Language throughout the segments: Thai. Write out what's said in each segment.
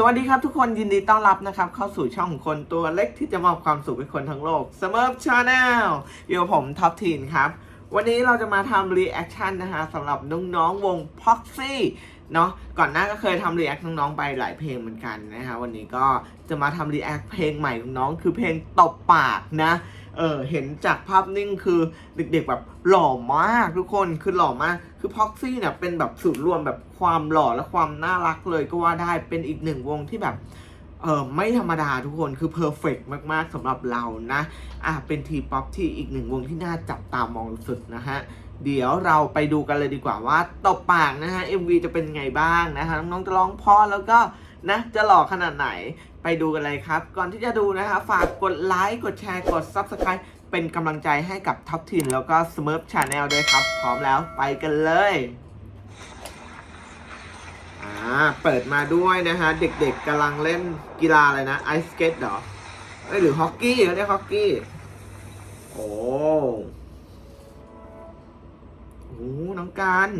สวัสดีครับทุกคนยินดีต้อนรับนะครับ เข้าสู่ช่องคนตัวเล็กที่จะมอบความสุขให้คนทั้งโลก s m u r f Channel อยู่ผมท็อปทีนครับ วันนี้เราจะมาทำรีแอคชั่นนะฮะสำหรับน้องๆวงพ็อกซี่ เนาะก่อนหน้าก็เคยทำรีแอคน้องๆไปหลายเพลงเหมือนกันนะฮะวันนี้ก็จะมาทำรีแอคเพลงใหม่ของน้องคือเพลงตบปากนะเออเห็นจากภาพนิ่งคือเด็กๆแบบหล่อมากทุกคนคือหล่อมากคือพ็อกซี่เนี่ยเป็นแบบสูตรรวมแบบความหล่อและความน่ารักเลยก็ว่าได้เป็นอีกหนึ่งวงที่แบบ เออไม่ธรรมดาทุกคนคือเพอร์เฟกมาก ๆสำหรับเรานะอะเป็นทีป๊อปที่อีกหนึ่งวงที่น่าจับตามองสุดนะฮะ เดี๋ยวเราไปดูกันเลยดีกว่าว่าตบปากนะฮะ MV จะเป็นไงบ้างนะฮะน้องๆจะร้องเพอแล้วก็นะจะหล่อขนาดไหนไปดูกันเลยครับ ก่อนที่จะดูนะคะฝากกดไลค์กดแชร์กด Subscribe เป็นกำลังใจให้กับท็อปทินแล้วก็ Smurf Channel ด้วยครับ พร้อมแล้วไปกันเลย อ่า เปิดมาด้วยนะฮะ เด็กๆกำลังเล่นกีฬาอะไรนะไอสเกตเหรอ เอ้ยหรือฮอกกี้เขาเรียกฮอกกี้ โอ้โหน้องการ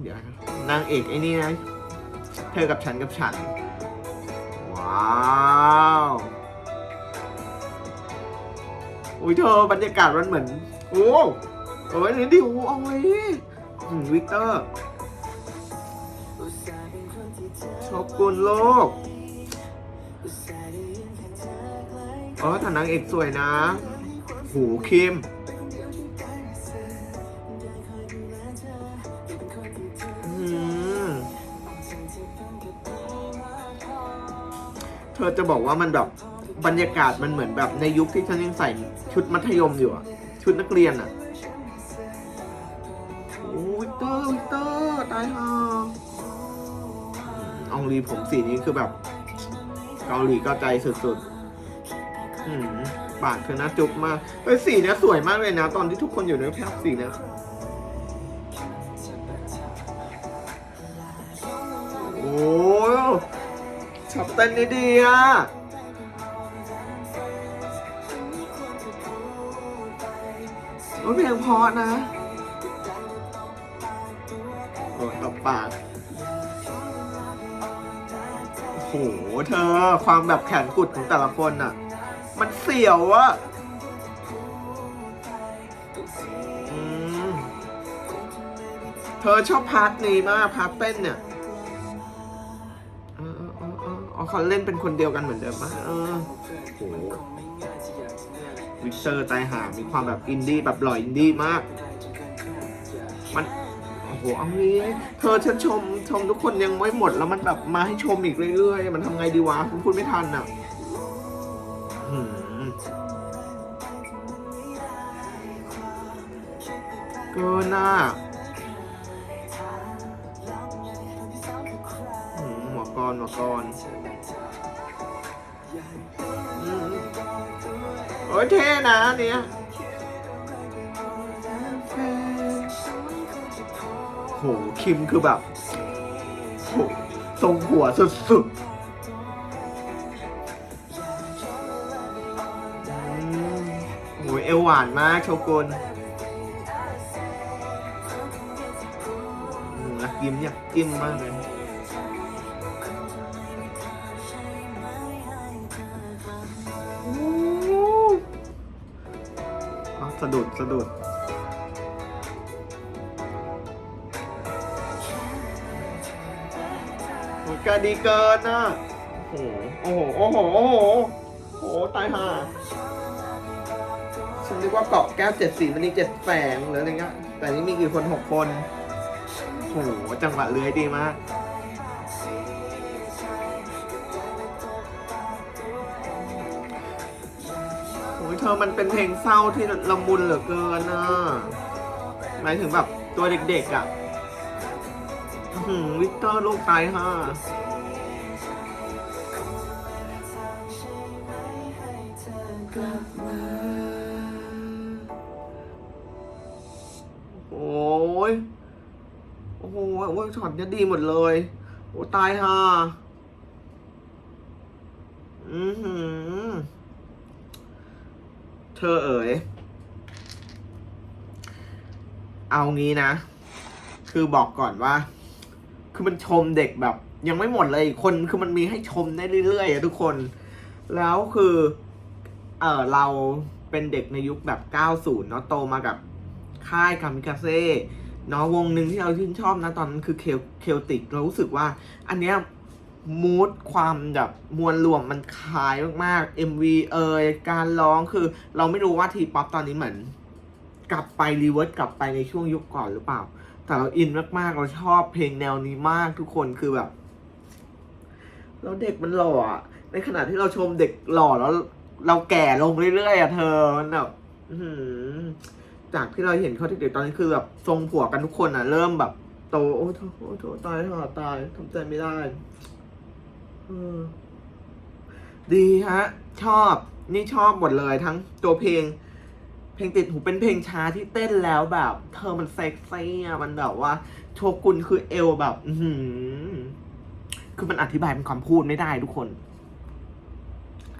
เดี๋ยวนะนางเอกไอ้นี่นะ เธอกับฉันกับฉัน ว้าวอุ้ยเธอบรรยากาศมันเหมือน โอ้โอ้ยนี่ดิโอ้เอาไว้อืมวิกเตอร์ ชอบกุลโลก อ๋อแต่นางเอกสวยนะโหคิมอืมเธอจะบอกว่ามันแบบบรรยากาศมันเหมือนแบบในยุคที่ฉันยังใส่ชุดมัธยมอยู่อะชุดนักเรียนอะโอ้วิกเตอร์วิกเตอร์ตายห่า อองลีผมสีนี้คือแบบ เกาหลีก็ใจสุดๆอืมปากคือน่าจุกมากเฮ้ยสีเนี้ยสวยมากเลยนะ ตอนที่ทุกคนอยู่ในภาพสีเนี้ยโอ้ชอบเต้นนี่ดีอะโอ้ยเพลงเพราะนะ โอ้ตบปาก เธอความแบบแขนกุดของแต่ละคนอะ มันเสียวอะเธอชอบพาร์ทนี้มากพาร์ทเต้นเนี่ยเออเออเออเอออ๋อเขาเล่นเป็นคนเดียวกันเหมือนเดิมปะเออโหวิกเตอร์ใจหามีความแบบอินดี้แบบหล่ออินดี้มาก หเอางี้เธอฉันชมชมทุกคนยังไม่หมดแล้วมันแบบมาให้ชมอีกเรื่อยๆ มันทำไงดีวะฉันพูดไม่ทันอะหืมเกินอะหืมหัวกรหัวกรอืมโอ้ยเท่นะอันเนี้ย หคิมคือแบบโหทรงหัวสุดๆอืมโอ้ยเอวหวานมากโชกุนอืมรักยิ้มเนี่ยจิ้มมากเลยอ้อะสะดุดสะดุด กาดีเกินอะโอ้โห โอ้โห โอ้โห โอ้โห ตายห่า ฉันนึกว่าเกาะแก้วเจ็ดสีมันนี่เจ็ดแฝงหรืออะไรเงี้ย แต่นี่มีกี่คนหกคน โอ้โห จังหวะเลื้อยดีมาก โอ้ยเธอมันเป็นเพลงเศร้าที่ละมุนเหลือเกินอะหมายถึงแบบตัวเด็กๆอะ หือวิกเตอร์ลูกตายฮะโอ้ย โอ้โหโอ้ยช็อตเนี้ยดีหมดเลย โอ้ตายฮะอือหือ เธอเอ๋ย เอางี้นะ คือบอกก่อนว่า คือมันชมเด็กแบบ ยังไม่หมดเลยคนคือมันมีให้ชมได้เรื่อยๆอะทุกคน แล้วคือเออเราเป็นเด็กในยุคแบบ 90 เนาะโตมากับค่ายคามิกาเซ่เนาะวงหนึ่งที่เราชื่นชอบนะตอนนั้นคือเคลเคลติกเรารู้สึกว่า อันเนี้ยมูดความแบบมวลรวมมันคล้ายมากๆ MV เอยการร้องคือ เราไม่รู้ว่าทีป๊อปตอนนี้เหมือน กลับไปรีเวิร์สกลับไปในช่วงยุคก่อนหรือเปล่า แต่เราอินมากๆ เราชอบเพลงแนวนี้มากทุกคนคือแบบแล้วเด็กมันหล่ออะในขณะที่เราชมเด็กหล่อแล้ว เราแก่ลงเรื่อยๆอะเธอมันแบบจากที่เราเห็นเขาเด็กๆตอนนี้คือแบบทรงผัวกันทุกคนอะเริ่มแบบโตโอ้โถโอ้โถตายห่าตายทำใจไม่ได้ดีฮะ ชอบนี่ชอบหมดเลยทั้งตัวเพลง เพลงติดหูเป็นเพลงช้าที่เต้นแล้วแบบ เธอมันเซ็กซี่อะมันแบบว่า โชกุนคือเอวแบบ อืคือมันอธิบายเป็นคำพูดไม่ได้ทุกคน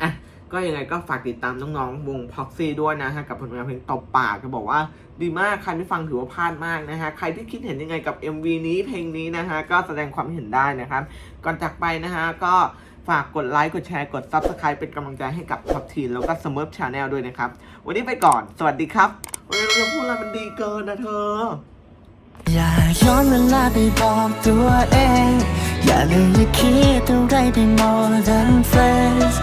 อะก็ยังไงก็ฝากติดตามน้องๆวงพ็อกซี่ด้วยนะฮะ กับผลงานเพลงตบปากจะบอกว่า ดีมากใครไม่ฟังถือว่าพลาดมากนะฮะ ใครที่คิดเห็นยังไงกับ MV นี้เพลงนี้นะฮะ ก็แสดงความเห็นได้นะครับ ก่อนจากไปนะฮะก็ ฝากกดไลค์กดแชร์กด Subscribe เป็นกำลังใจให้กับท็อปทีนแล้วก็สมิร์ฟชาแนลด้วยนะครับ วันนี้ไปก่อน สวัสดีครับวันนี้เราจะพูดอะไรมันดีเกินนะเธอ อย่าย้อนเวลาไปบอกตัวเอง อย่าเลยอย่าคิดอะไรไป more than friends